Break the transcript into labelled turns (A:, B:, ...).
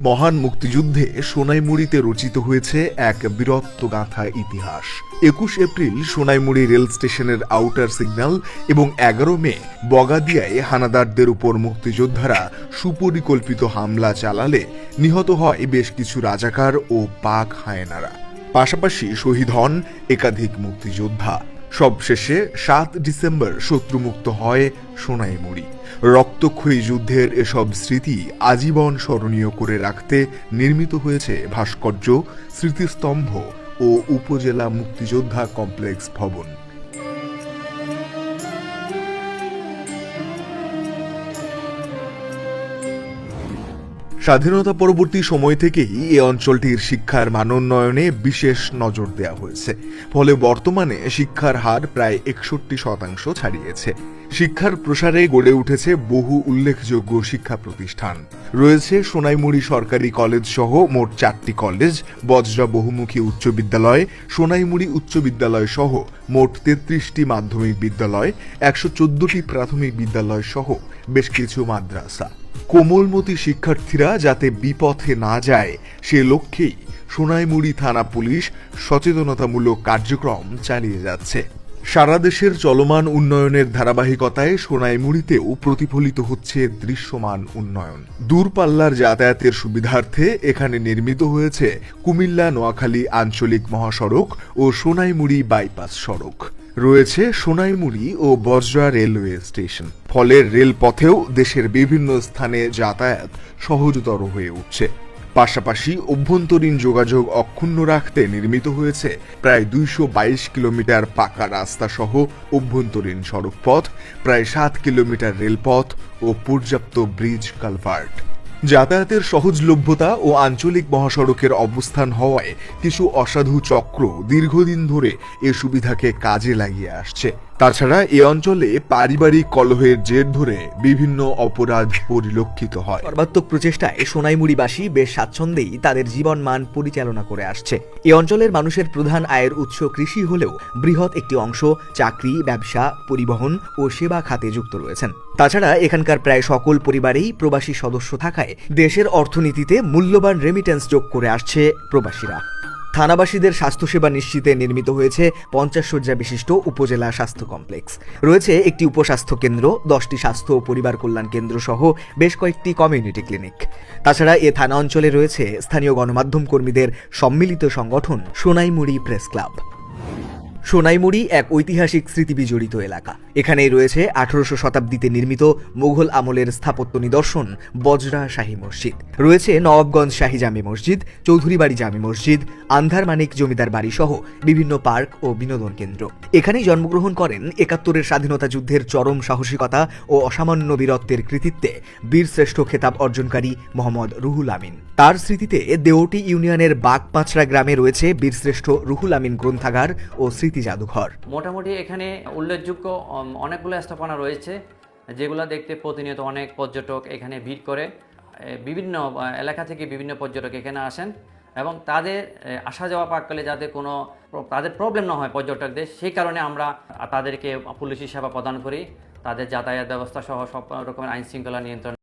A: মহান মুক্তিযুদ্ধে সোনাইমুড়িতে রচিত হয়েছে এক বীরত্ব গাথা ইতিহাস। একুশ এপ্রিল সোনাইমুড়ি রেল স্টেশনের আউটার সিগন্যাল এবং এগারো মে বগাদিয়ায় হানাদারদের উপর মুক্তিযোদ্ধারা সুপরিকল্পিত হামলা চালালে নিহত হয় বেশ কিছু রাজাকার ও পাক হায়নারা। পাশাপাশি শহীদ হন একাধিক মুক্তিযোদ্ধা। সবশেষে সাত ডিসেম্বর শত্রুমুক্ত হয় সোনাইমুড়ি। রক্তক্ষয়ী যুদ্ধের এসব স্মৃতি আজীবন স্মরণীয় করে রাখতে নির্মিত হয়েছে ভাস্কর্য, স্মৃতিস্তম্ভ ও উপজেলা মুক্তিযোদ্ধা কমপ্লেক্স ভবন। স্বাধীনতা পরবর্তী সময় থেকেই এ অঞ্চলটির শিক্ষার মানোন্নয়নে বিশেষ নজর দেওয়া হয়েছে। ফলে বর্তমানে শিক্ষার হার প্রায় একষট্টি শতাংশ ছাড়িয়েছে। শিক্ষার প্রসারে গড়ে উঠেছে বহু উল্লেখযোগ্য শিক্ষা প্রতিষ্ঠান। রয়েছে সোনাইমুড়ি সরকারি কলেজ সহ মোট চারটি কলেজ, বজরা বহুমুখী উচ্চ বিদ্যালয়, সোনাইমুড়ি উচ্চ বিদ্যালয় সহ মোট তেত্রিশটি মাধ্যমিক বিদ্যালয়, একশো চোদ্দটি প্রাথমিক বিদ্যালয় সহ বেশ কিছু মাদ্রাসা। কোমলমতি শিক্ষার্থীরা যাতে বিপথে না যায়, সে লক্ষ্যেই সোনাইমুড়ি থানা পুলিশ সচেতনতামূলক কার্যক্রম চালিয়ে যাচ্ছে। সারা দেশের চলমান উন্নয়নের ধারাবাহিকতায় সোনাইমুড়িতেও প্রতিফলিত হচ্ছে দৃশ্যমান উন্নয়ন। দূরপাল্লার যাতায়াতের সুবিধার্থে এখানে নির্মিত হয়েছে কুমিল্লা, নোয়াখালী আঞ্চলিক মহাসড়ক ও সোনাইমুড়ি বাইপাস সড়ক। রয়েছে সোনাইমুড়ি ও বজরা রেলওয়ে স্টেশন। ফলে রেলপথেও দেশের বিভিন্ন স্থানে যাতায়াত সহজতর হয়ে উঠছে। পাশাপাশি অভ্যন্তরীণ যোগাযোগ অক্ষুণ্ণ রাখতে নির্মিত হয়েছে প্রায় দুইশো বাইশ কিলোমিটার পাকা রাস্তা সহ অভ্যন্তরীণ সড়কপথ, প্রায় সাত কিলোমিটার রেলপথ ও পর্যাপ্ত ব্রিজ কালভার্ট। যাতায়াতের সহজলভ্যতা ও আঞ্চলিক মহাসড়কের অবস্থান হওয়ায় কিছু অসাধু চক্র দীর্ঘদিন ধরে এ সুবিধাকে কাজে লাগিয়ে আসছে। তাছাড়া এ অঞ্চলে পারিবারিক কলহের জের ধরে বিভিন্ন অপরাধ পরিলক্ষিত হয়।
B: সর্বাত্মক প্রচেষ্টায় সোনাইমুড়িবাসী বেশ স্বাচ্ছন্দ্যেই তাদের জীবন মান পরিচালনা করে আসছে। এ অঞ্চলের মানুষের প্রধান আয়ের উৎস কৃষি হলেও বৃহৎ একটি অংশ চাকরি, ব্যবসা, পরিবহন ও সেবা খাতে যুক্ত রয়েছেন। তাছাড়া এখানকার প্রায় সকল পরিবারেই প্রবাসী সদস্য থাকায় দেশের অর্থনীতিতে মূল্যবান রেমিটেন্স যোগ করে আসছে প্রবাসীরা। থানাবাসীদের স্বাস্থ্যসেবা নিশ্চিতে নির্মিত হয়েছে পঞ্চাশ শয্যা বিশিষ্ট উপজেলা স্বাস্থ্য কমপ্লেক্স। রয়েছে একটি উপস্বাস্থ্য কেন্দ্র, দশটি স্বাস্থ্য ও পরিবার কল্যাণ কেন্দ্র সহ বেশ কয়েকটি কমিউনিটি ক্লিনিক। তাছাড়া এ থানা অঞ্চলে রয়েছে স্থানীয় গণমাধ্যম কর্মীদের সম্মিলিত সংগঠন সোনাইমুড়ি প্রেস ক্লাব। সোনাইমুড়ি এক ঐতিহাসিক স্মৃতিবিজড়িত এলাকা। এখানেই রয়েছে আঠারোশো শতাব্দীতে নির্মিত মুঘল আমলের স্থাপত্য নিদর্শন বজরা শাহী মসজিদ। রয়েছে নবাবগঞ্জ শাহী জামে মসজিদ, চৌধুরীবাড়ি জামে মসজিদ, আন্ধার মানিক জমিদার বাড়ি সহ বিভিন্ন পার্ক ও বিনোদন কেন্দ্র। এখানেই জন্মগ্রহণ করেন একাত্তরের স্বাধীনতা যুদ্ধের চরম সাহসিকতা ও অসামান্য বীরত্বের কৃতিত্বে বীরশ্রেষ্ঠ খেতাব অর্জনকারী মোহাম্মদ রুহুল আমিন। তার স্মৃতিতে দেওটি ইউনিয়নের বাগপাঁচড়া গ্রামে রয়েছে বীরশ্রেষ্ঠ রুহুল আমিন গ্রন্থাগার ও স্মৃতি জাদুঘর।
C: মোটামুটি এখানে উল্লেখযোগ্য অনেকগুলো স্থাপনা রয়েছে, যেগুলো দেখতে প্রতিনিয়ত অনেক পর্যটক এখানে ভিড় করে। বিভিন্ন এলাকা থেকে বিভিন্ন পর্যটক এখানে আসেন এবং তাদের আসা যাওয়া পাককালে যাতে কোনো তাদের প্রবলেম না হয় পর্যটকদের, সেই কারণে আমরা তাদেরকে পুলিশি সেবা প্রদান করি। তাদের যাতায়াত ব্যবস্থা সহ সব রকমের আইন শৃঙ্খলা নিয়ন্ত্রণ